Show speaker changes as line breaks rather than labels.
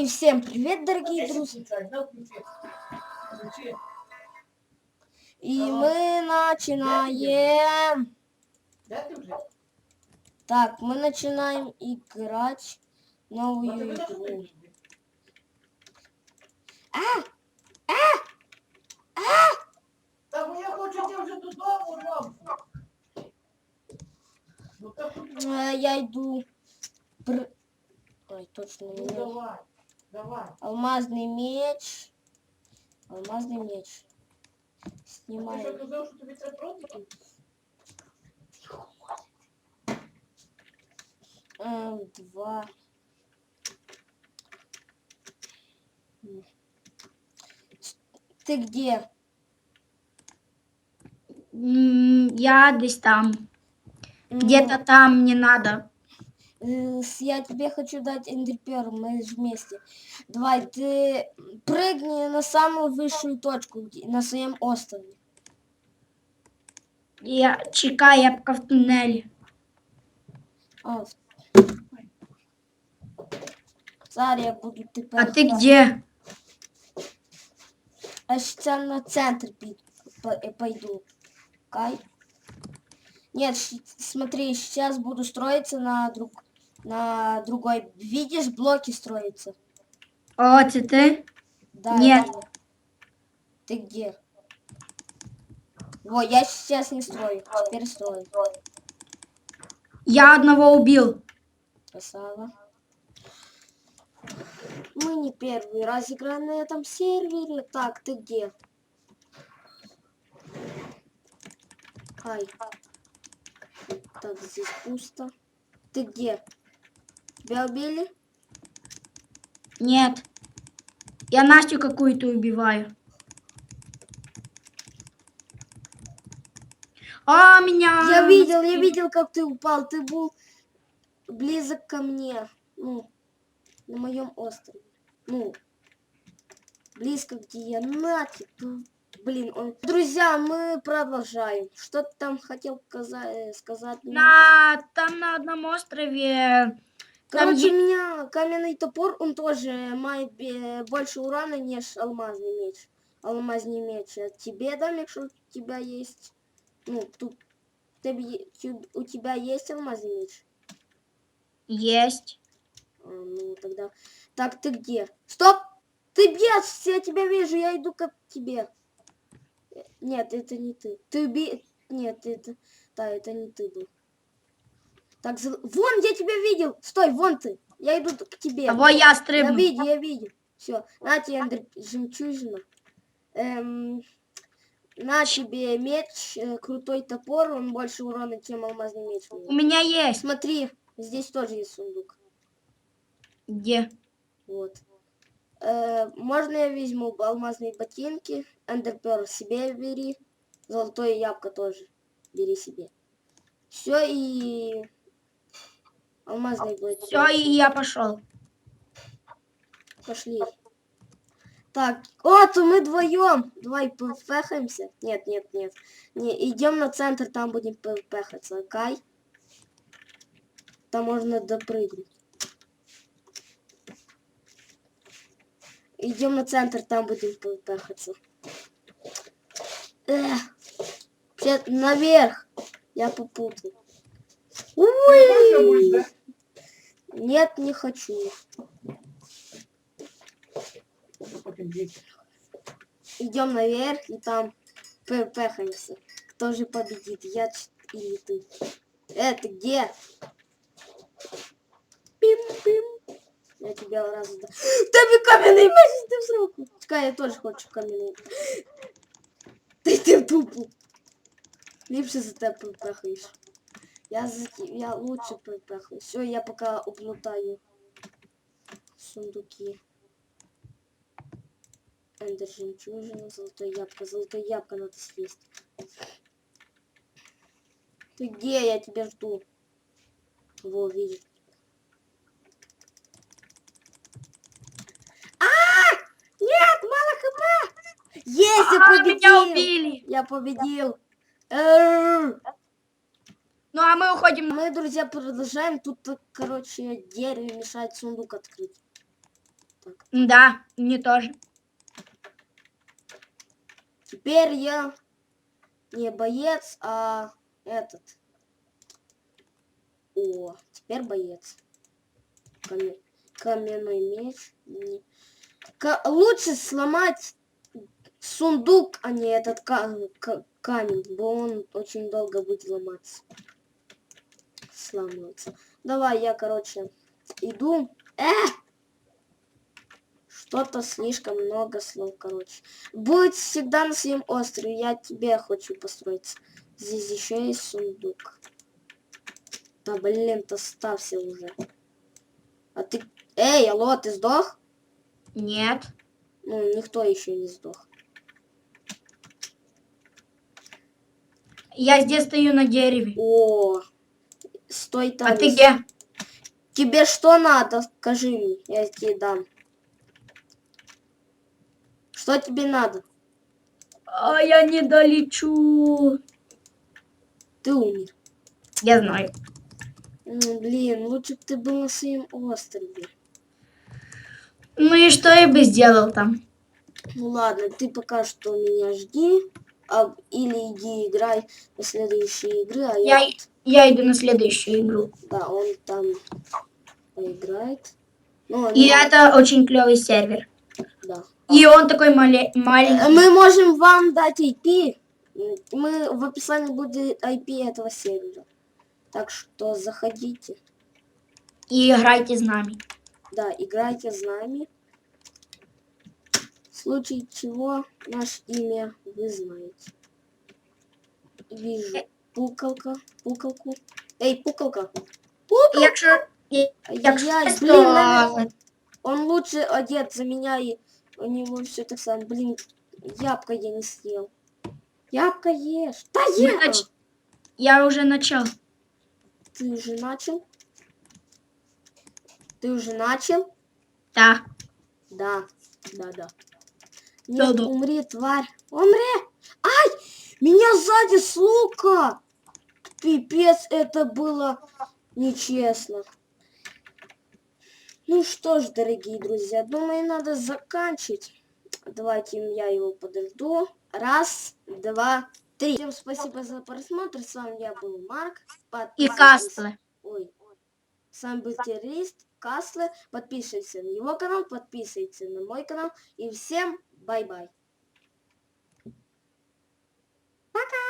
И всем привет, дорогие друзья. И мы начинаем. Так, мы начинаем играть новую игру. А!
Та бо я хочу йти вже додому. Ну
Э, Я иду. Пр... Ой, точно
ну,
не
давай, давай.
Алмазный меч. Алмазный меч.
Дротики?
Эм, два. Ты где?
Я десь там. Где-то там не надо.
Я тебе хочу дать эндерпер, мы же вместе. Давай, ты прыгни на самую высшую точку на своем острове.
Я чекаю, я пока в туннелі.
А, в- Зараз я буду
А
тепер.
ти где?
Я сейчас на центр э, пойду. Кай. Нет, смотри, сейчас буду строиться на друг на другой. Видишь, блоки строятся.
О, це ти?
Да,
Нет.
это я. Ты где? Во, я сейчас не строю. Теперь строю.
Я одного убил.
Красава. Мы не первый раз играем на этом сервере. Так, ты где? Ай. Так, здесь пусто. Ты где? Тебя убили?
Нет. Я Настю какую-то убиваю. А, меня...
Я видел, я видел, как ты упал. Ты был близок ко мне. Ну, на моем острове. Ну, близко где я. Нафиг. ну, Блин, он... Друзья, мы продолжаем. Что ты там хотел каза- сказать?
На... Там на одном острове... Там
Короче,
е-
у меня каменный топор, он тоже мает бе- больше урона, неж алмазный меч. Алмазный меч. А тебе дам, якщо у тебя есть... Ну, тут... тебе у тебя есть алмазный меч?
Есть.
А, ну, тогда... Так, ты где? Стоп! Ты бьешь, я тебя вижу, я иду к тебе. Э, Нет, это не ты. Ты уби... Нет, это... Да, это не ты был. Так, вон, я тебя видел! Стой, вон ты! Я иду к тебе.
А во я
Я
стрибну.
видел, я видел. Все, на тебе эндер- жемчужина. Эм, на тебе меч, э, крутой топор, он больше урона, чем алмазный меч.
У меня есть.
Смотри, здесь тоже есть сундук.
Где?
Вот. Э, можно я возьму алмазные ботинки, эндерпер себе бери, золотое ябко тоже бери себе. Все и алмазные ботинки.
Все, и я пошел.
Пошли. Так, о, то мы вдвоем. Давай пофехаемся. Нет, нет, нет. Не, идем на центр, там будем пехаться. Кай. Там можно допрыгнуть. Идем на центр, там будем пехаться. Эх. Наверх. Я попутал.
Да?
Нет, не хочу.
Потім діти.
Идем наверх и там пе- пехаемся. Кто же победит, я ч- или ты? Э, ты где? Пим-пим. Я тебя разу да. Тебе каменный меч, ты в сроку. Чекай, я тоже хочу каменный. Ты ты тупо. Ліпше за тебе пепехаєш. Я я лучше пепехаю. Все, я пока уплутаю сундуки. Эндер жемчужина, золотое ябко. Золотое ябко надо съесть. Ты где? Я тебя жду. Во, видит. А! Нет, мало хп! Есть, я
А, меня
победил!
убили.
Я победил!
Ну, а мы уходим.
Мы, друзья, продолжаем. Тут, короче, дерево мешает сундук открыть. Так.
Да, мне тоже.
Теперь я не боец, а этот. О, теперь боец. Каме- Каменный меч. Не- Ка- Лучше сломать сундук, а не этот ка- ка- камень, бо он очень долго будет ломаться. Сломаться. Давай, я, короче, иду. Э! Что-то слишком много слов, короче. Будет всегда на своем острове. Я тебе хочу построиться. Здесь еще есть сундук. Да блин, то ставься уже. А ты... Эй, алло, ты сдох?
Нет.
Ну, никто еще не сдох.
Я здесь стою на дереве.
О, стой там.
А ты где?
Тебе что надо? Скажи мне, я тебе дам. Что тебе надо?
А я не долечу.
Ты умер.
Я знаю.
Ну, блин, лучше бы ты был на своем острове.
Ну и что я бы сделал там?
Ну ладно, ты пока что меня жди. а- или иди играй в следующие игры, а я...
Я, я иду на следующую игру.
Да, он там поиграет. Ну,
И
ну,
это очень клевый сервер.
да.
И он такой мале-
Э,
маленький.
Мы можем вам дать IP. Мы в описании будет IP этого сервера. Так что заходите.
И играйте с нами.
Да, играйте с нами. В случае чего наше имя вы знаете. Вижу пукалка, пукалку. Эй, пукалка. Пукалка.
Якщо, якщо чесно,
блин, наверное, он лучше одет за меня и у него все так само. Блин, ябка я не съел. Ябка ешь. Да я!
нач- я вже почав.
Ты уже начал? Ты уже начал?
Так.
Да, да, да. Нет,
Да-да.
умри, тварь. Умри! Ай! Меня сзади с лука! Пипец, это было нечестно. Ну что ж, дорогие друзья, думаю, надо заканчивать. Давайте я его подожду. Раз, два, три. Всем спасибо за просмотр. С вами я был Марк. Подписывайтесь-
касли.
Ой. С вами был террорист Касле. Подписывайся на его канал, подписывайся на мой канал. И всем бай-бай. Пока!